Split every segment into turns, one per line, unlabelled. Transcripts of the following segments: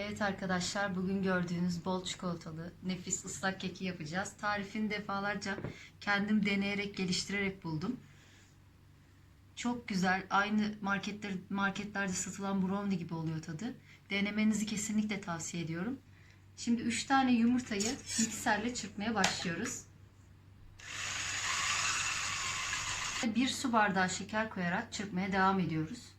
Evet arkadaşlar bugün gördüğünüz bol çikolatalı nefis ıslak keki yapacağız. Tarifini defalarca kendim deneyerek geliştirerek buldum. Çok güzel aynı marketler, marketlerde satılan brownie gibi oluyor tadı. Denemenizi kesinlikle tavsiye ediyorum. Şimdi 3 tane yumurtayı mikserle çırpmaya başlıyoruz. 1 su bardağı şeker koyarak çırpmaya devam ediyoruz.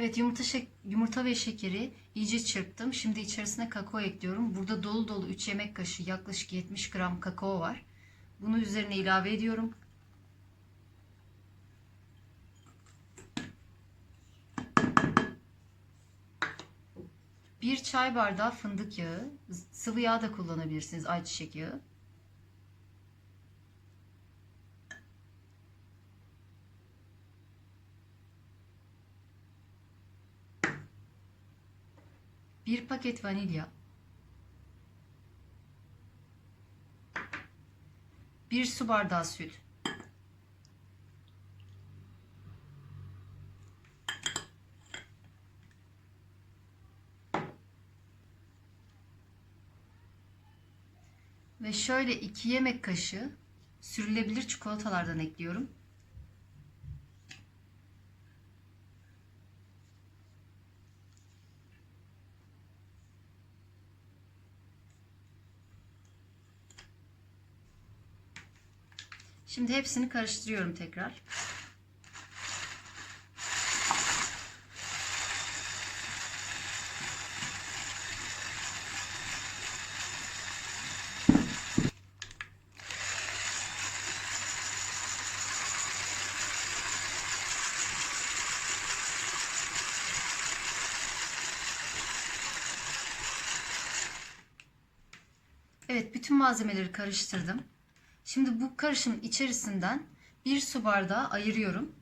Evet yumurta yumurta ve şekeri iyice çırptım. Şimdi içerisine kakao ekliyorum. Burada dolu dolu 3 yemek kaşığı yaklaşık 70 gram kakao var. Bunu üzerine ilave ediyorum. Bir çay bardağı fındık yağı, sıvı yağ da kullanabilirsiniz, ayçiçek yağı. Bir paket vanilya. Bir su bardağı süt. Ve şöyle iki yemek kaşığı sürülebilir çikolatalardan ekliyorum. Şimdi hepsini karıştırıyorum tekrar. Evet, bütün malzemeleri karıştırdım. Şimdi bu karışımın içerisinden bir su bardağı ayırıyorum.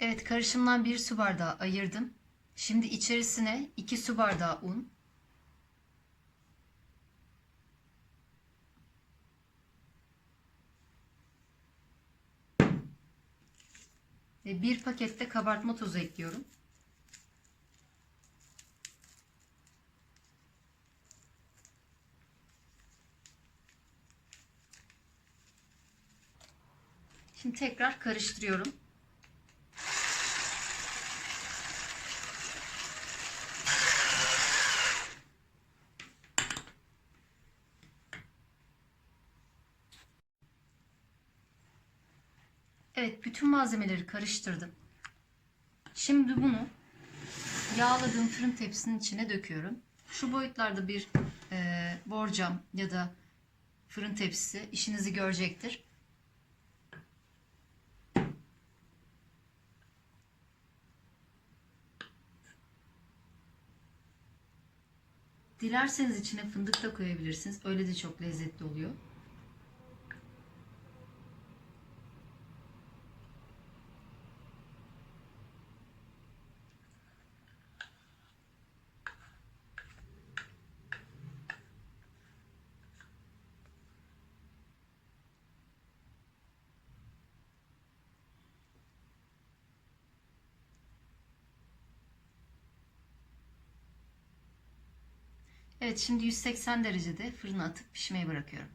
Evet karışımdan bir su bardağı ayırdım. Şimdi içerisine 2 su bardağı un. Ve bir pakette kabartma tozu ekliyorum. Şimdi tekrar karıştırıyorum. Evet, bütün malzemeleri karıştırdım. Şimdi bunu yağladığım fırın tepsinin içine döküyorum. Şu boyutlarda bir e, borcam ya da fırın tepsisi işinizi görecektir. Dilerseniz içine fındık da koyabilirsiniz. Öyle de çok lezzetli oluyor. Evet şimdi 180 derecede fırına atıp pişmeye bırakıyorum.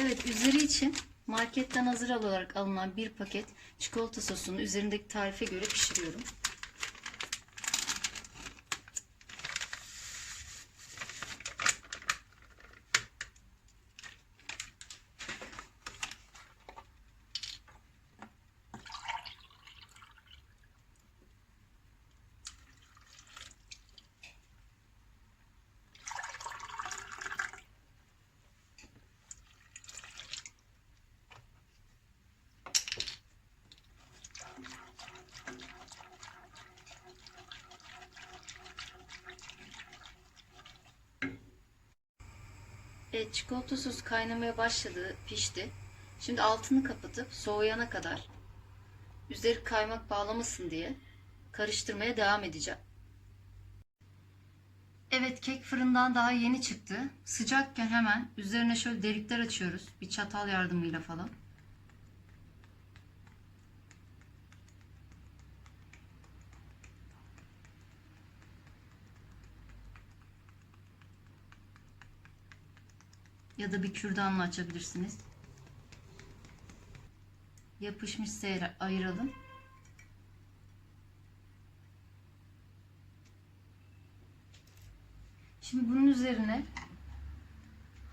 Evet üzeri için marketten hazır olarak alınan bir paket çikolata sosunu üzerindeki tarife göre pişiriyorum. Evet çikolata kaynamaya başladı, pişti. Şimdi altını kapatıp soğuyana kadar üzeri kaymak bağlamasın diye karıştırmaya devam edeceğim. Evet kek fırından daha yeni çıktı. Sıcakken hemen üzerine şöyle delikler açıyoruz. Bir çatal yardımıyla falan. Ya da bir kürdanla açabilirsiniz. Yapışmışsa ayıralım. Şimdi bunun üzerine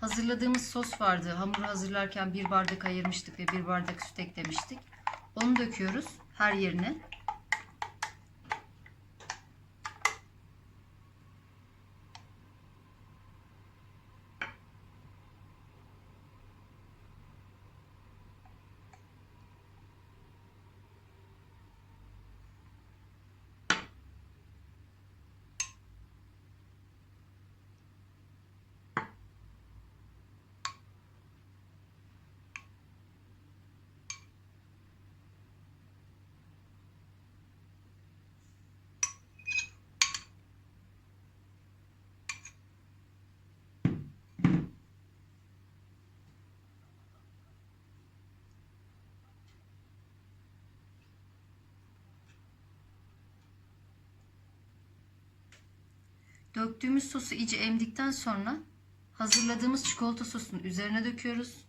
hazırladığımız sos vardı. Hamuru hazırlarken bir bardak ayırmıştık ve bir bardak süt eklemiştik. Onu döküyoruz her yerine. Döktüğümüz sosu iyice emdikten sonra hazırladığımız çikolata sosunu üzerine döküyoruz.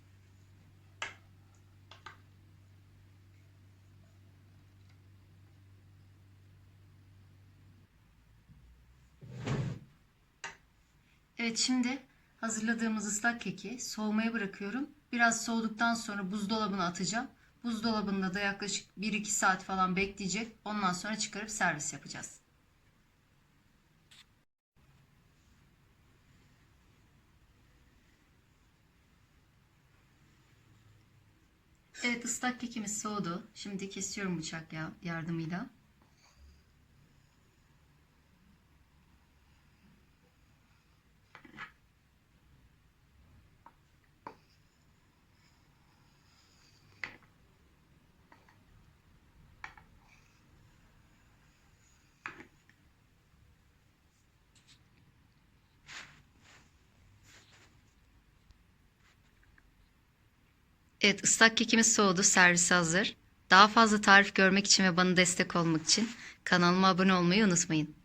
Evet şimdi hazırladığımız ıslak keki soğumaya bırakıyorum. Biraz soğuduktan sonra buzdolabına atacağım. Buzdolabında da yaklaşık 1-2 saat falan bekleyecek. Ondan sonra çıkarıp servis yapacağız. Evet ıslak kekimiz soğudu. Şimdi kesiyorum bıçak ya- yardımıyla. Evet ıslak kekimiz soğudu. Servis hazır. Daha fazla tarif görmek için ve bana destek olmak için kanalıma abone olmayı unutmayın.